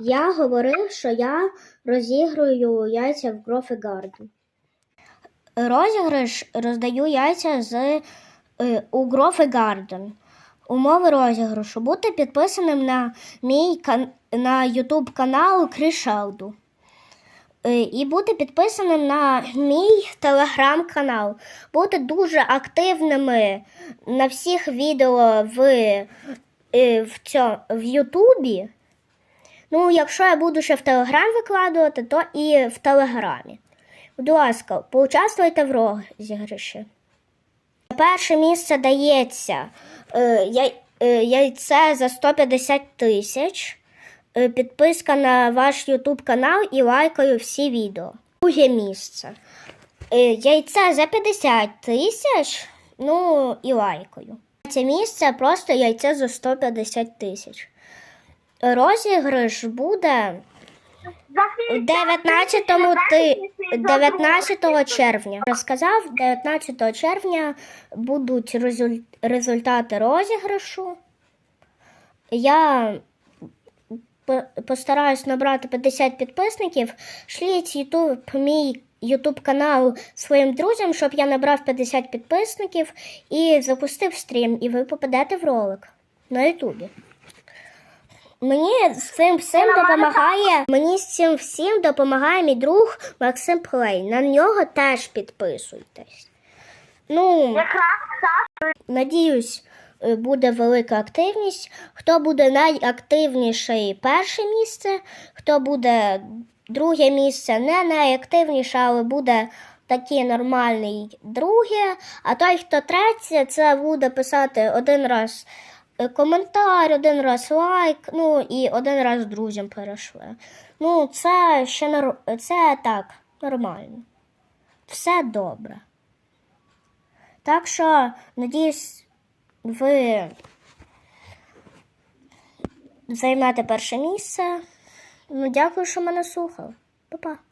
Я говорив, що я розіграю яйця в Грофі Гарден. Розіграш роздаю яйця з е, у Грофі Гарден. Умови розіграшу. Бути підписаним на мій на YouTube канал Крішелду. Е, І бути підписаним на мій телеграм-канал. Бути дуже активними на всіх відео в, е, в, цьо, в Ютубі. Ну, якщо я буду ще в Телеграм викладувати, то і в Телеграмі. Будь ласка, поучаствуйте в розіграші. Перше місце дається е, е, яйце за 150 тисяч, е, підписка на ваш YouTube канал і лайкаю всі відео. Друге місце. Яйце за 50 тисяч, ну і лайкаю. Це місце просто яйце за 150 тисяч. Розіграш буде 19, ти, 19 червня. Розказав, 19 червня будуть результати розіграшу. Я по- постараюсь набрати 50 підписників. Шліть YouTube, мій YouTube канал своїм друзям, щоб я набрав 50 підписників і запустив стрім, і ви попадете в ролик на Ютубі. Мені з цим всім допомагає. Мені з цим всім допомагає мій друг Максим Плей. На нього теж підписуйтесь. Ну, надіюсь, е, буде велика активність. Хто буде найактивніший перше місце, хто буде друге місце, не найактивніше, але буде такий нормальний друге. А той, хто третє, це буде писати один раз коментар, один раз лайк, ну і один раз друзям перейшли. Ну, це ще нор... це так, нормально. Все добре. Так що, надіюсь, ви займете перше місце. Ну, дякую, що мене слухали. Па-па.